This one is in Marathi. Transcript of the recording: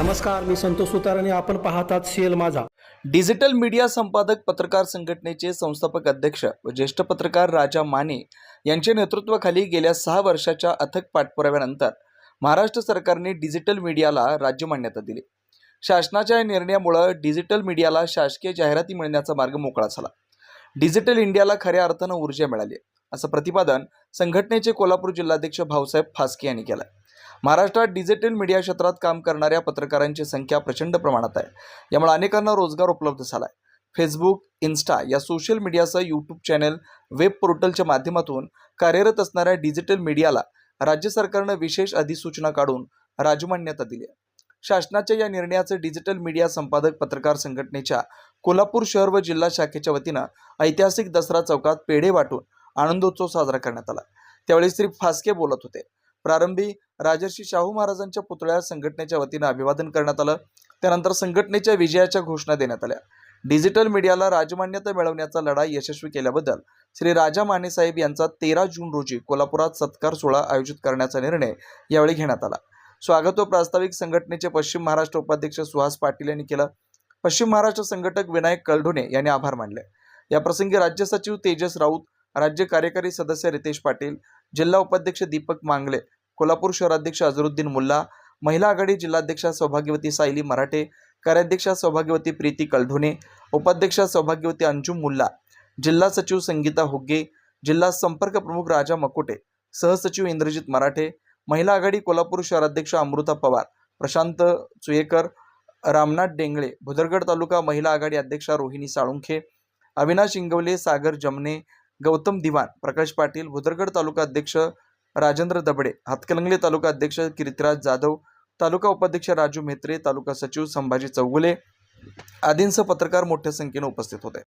नमस्कार मी संतोष सुतार आणि आपण पाहतात सीएल माझा. डिजिटल मीडिया संपादक पत्रकार संघटनेचे संस्थापक अध्यक्ष व ज्येष्ठ पत्रकार राजा माने यांच्या नेतृत्वाखाली गेल्या सहा वर्षाच्या अथक पाठपुराव्यानंतर महाराष्ट्र सरकारने डिजिटल मीडियाला राज्य मान्यता दिली. शासनाच्या या निर्णयामुळं डिजिटल मीडियाला शासकीय जाहिराती मिळण्याचा मार्ग मोकळा झाला. डिजिटल इंडियाला खऱ्या अर्थानं ऊर्जा मिळाली असं प्रतिपादन संघटनेचे कोल्हापूर जिल्हाध्यक्ष भाऊसाहेब फास्के यांनी केलं महाराष्ट्रात डिजिटल मीडिया क्षेत्रात काम करणाऱ्या पत्रकारांची संख्या प्रचंड प्रमाणात आहे. यामुळे अनेकांना रोजगार उपलब्ध झाला आहे फेसबुक इन्स्टा या सोशल मीडियासह यूट्यूब चॅनल वेब पोर्टलच्या माध्यमातून कार्यरत असणाऱ्या डिजिटल मीडियाला राज्य सरकारनं विशेष अधिसूचना काढून राजमान्यता दिली आहे. शासनाच्या या निर्णयाचं डिजिटल मीडिया संपादक पत्रकार संघटनेच्या कोल्हापूर शहर व जिल्हा शाखेच्या वतीनं ऐतिहासिक दसरा चौकात पेढे वाटून आनंदोत्सव साजरा करण्यात आला. त्यावेळी श्री फास्के बोलत होते. प्रारंभी राजर्षी शाहू महाराजांच्या पुतळ्यास संघटनेच्या वतीनं अभिवादन करण्यात आलं. त्यानंतर संघटनेच्या विजयाच्या घोषणा देण्यात आल्या. डिजिटल मीडियाला राजमान्यता मिळवण्याचा लढा यशस्वी केल्याबद्दल श्री राजा मानेसाहेब यांचा तेरा जून रोजी कोल्हापुरात सत्कार सोहळा आयोजित करण्याचा निर्णय यावेळी घेण्यात आला. स्वागत व प्रास्ताविक संघटनेचे पश्चिम महाराष्ट्र उपाध्यक्ष सुहास पाटील यांनी केलं. पश्चिम महाराष्ट्र संघटक विनायक कलढोणे यांनी आभार मानले. या प्रसंगी राज्य सचिव तेजस राऊत राज्य कार्यकारी सदस्य रितेश पाटील जिल्हा उपाध्यक्ष दीपक मांगले कोल्हापूर शहराध्यक्ष अझरुद्दीन मुल्ला महिला आघाडी जिल्हाध्यक्षा सौभाग्यवती सायली मराठे कार्याध्यक्षा सौभाग्यवती प्रीती कलढोणे उपाध्यक्षा सौभाग्यवती अंजुम मुल्ला जिल्हा सचिव संगीता हुग्गे जिल्हा संपर्क प्रमुख राजा मकोटे सहसचिव इंद्रजित मराठे महिला आघाडी कोल्हापूर शहराध्यक्ष अमृता पवार प्रशांत चुयेकर रामनाथ डेंगळे भुदरगड तालुका महिला आघाडी अध्यक्षा रोहिणी साळुंखे अविनाश इंगवले सागर जमने गौतम दिवाण प्रकाश पाटील भुदरगड तालुका अध्यक्ष राजेंद्र दबडे हातकलंगले तालुका अध्यक्ष कीर्तिराज जाधव तालुका उपाध्यक्ष राजू म्हेत्रे तालुका सचिव संभाजी चौगुले आदींसह पत्रकार मोठ्या संख्येने उपस्थित होते.